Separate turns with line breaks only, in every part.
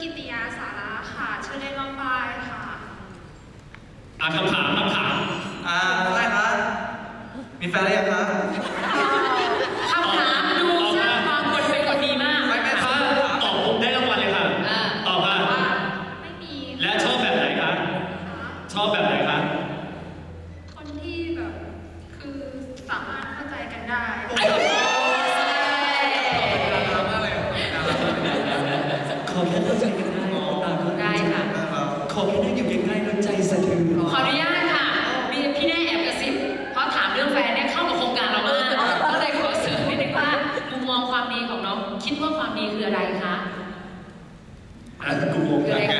กิติยาสาระค่ะ ชื่อเล่นว่าปายค่ะ
อะคำถามคำถาม
อ่าอะไหรคะมีแฟนหรือยังคะ
คำถามดูสร้างความกดเป็นคนดีมาก
ไม่แม่คะ
ตอบปุ๊บได้รางวัลเลยค่ะ
อ่า
ตอบค่ะ
ไม่มี
และชอบแบบไหนคะ
ค่
ชอบแบบไหนคะ
คนที่แบบ คือสามารถเข้าใจกันได้
อะไร
คะ อันกู
งงเหมือน
กั
น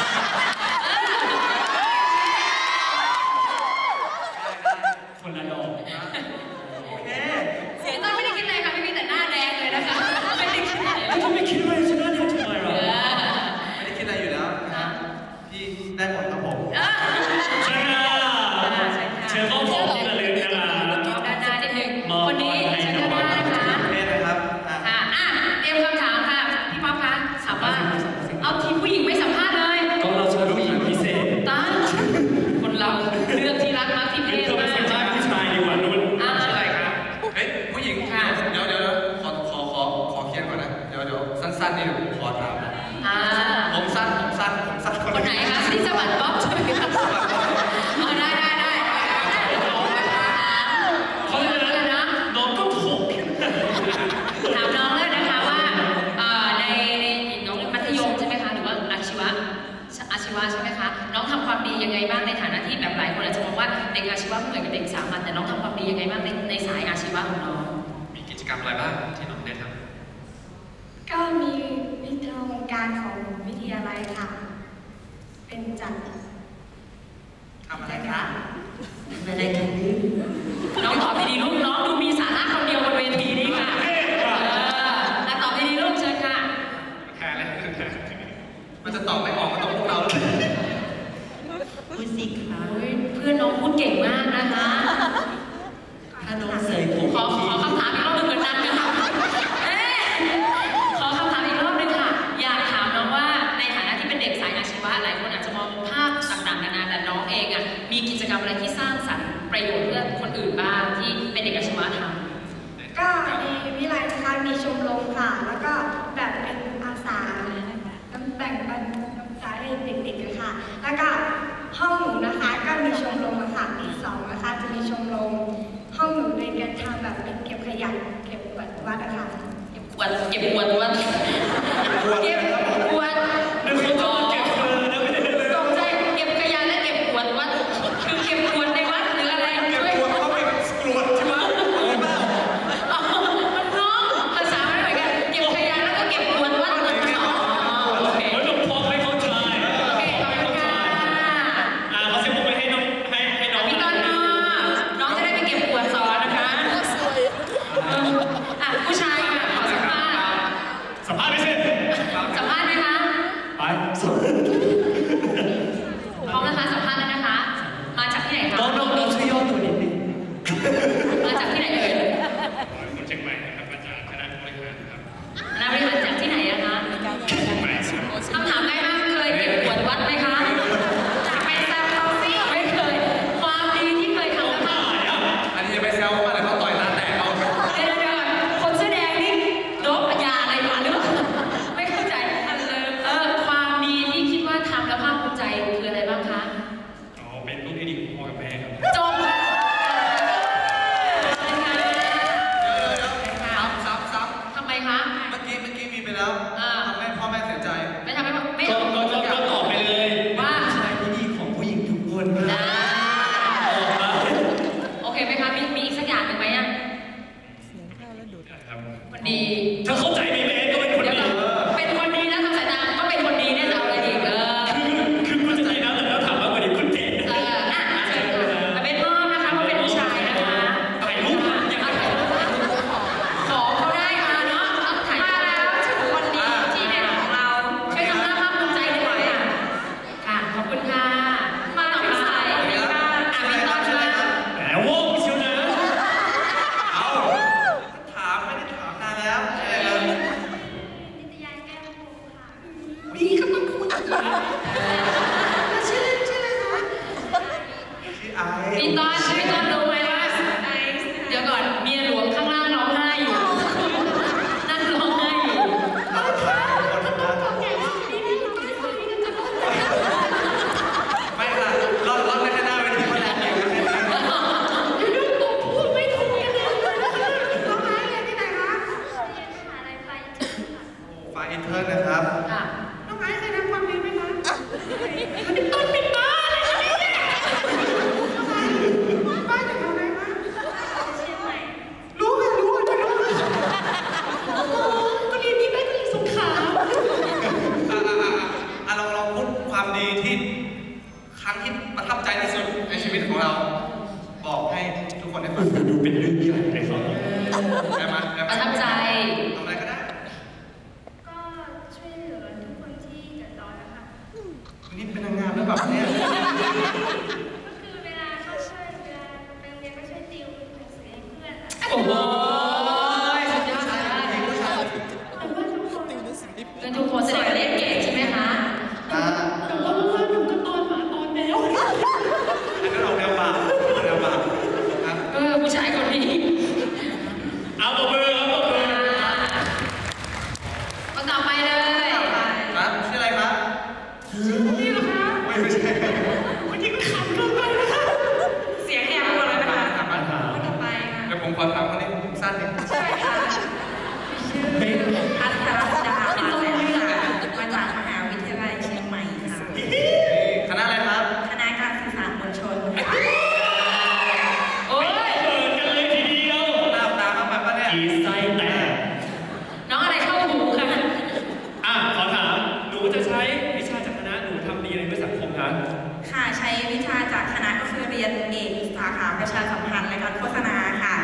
อะไรบ้างที่น้อง
ได้
ทำ
ก็มี
วิทยา
กา
ร
ของ
วิ
ท
ยา
ลั
ยค่ะ เป็
น
จัดทำอะ
ไร
คะ
อะไร
กันนี่
น้องตอบดีๆลูกน้องดูมีสาระคนเดียวบนเวทีนี้ค่ะเออตอบดีๆลูกเชิญค่ะ
แค่แล้วมันจะตอบไม่ออกก็ต้องพวกเราเลย
พูดสิคะ
เพื่อนน้องพูดเก่งมากนะคะ ห้องหนูนะคะก็
มีชมรมอาสาปีสองนะคะจะมีชมรมห้องหนูเรี
ย
นกา
รทำแบบ
เก็
บขยะ
เก็บ
ขวดวัด
นะ
คะ วั
เก็บ
วั
วั
น
เก็
บข
ว
ด
น พี่ต้อนพี่ต้
อน
รู้
ไห
มว่าเดี๋ยวก่อนเมียหลวงข้างล่างร้องไห้อยู่นั่งร้องไห้อยู่
ไม่ค่ะรอดรอดในหน้าเวทีมาแล้วเนี่ะ
ย
ม่าย
อินเทอร์นะครับ
ค่ะ
น้องไอซ์เคยทำความดีไหมคะ ต้นเป็น บอก
ให้ทุกคนได้ฟัง
ดูดูเป็นเรื่องใหญ่เลยครับ
ได้ไหมด้ไหม
ประทับใจ
ทำอะไรก็ได้
ก็ช่วยเหลือทุกคนที่เดือนนะคะ
วันนี้เป็นนางงามแล้วแบบเนี้ย
ก็คือเวลาเข้าช่วยเวลาไปโรเรียนก็ช่วยติวเป็นเสือให้เพื่อนค่
โอ้โหสุดยอดค่ะ
แล้วก็ทุกคน
เงินคนแสดงเล่นเก่งใช่ไหมคะ
อ่า ค่ะใช้วิ
ชา
จากค
ณะ
ก็คื
อ
เรี
ยนเอกสาขาประชาสัมพันธ์และการโฆษณาค่ะ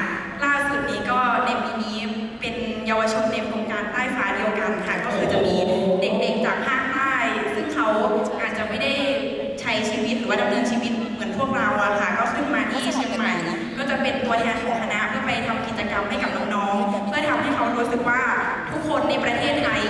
ล่าสุดนี้ก็ในปีนี้เป็นเยาวชนในโครงการใต้ฟ้าเดียวกันค่ะ ก็คือจะมีเด็กๆจากภาคใต้ ซึ่งเขาอาจจะไม่ได้ใช้ชีวิตหรือว่าดำเนินชีวิตเหมือนพวกเราอะค่ะ ก็ขึ้นมาที่เชียงใหม่ก็จะเป็นตัวแทนของคณะเพื่อไปทำกิจกรรมให้กับน้องๆเพื่อทำให้เขารู้สึกว่าทุกคนในประเทศไท
ย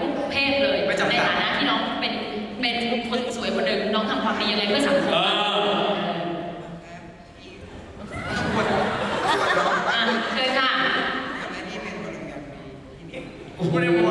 วัยทุกเพศเลย
ไม่จำกัด
ในฐานะที่น้องเป็นเป็นคนสวยคนหนึ่งน้องทำความดียังไงเพื่อสังคม
เออ
อะเชิญค่ะ
โอ้โหในวัน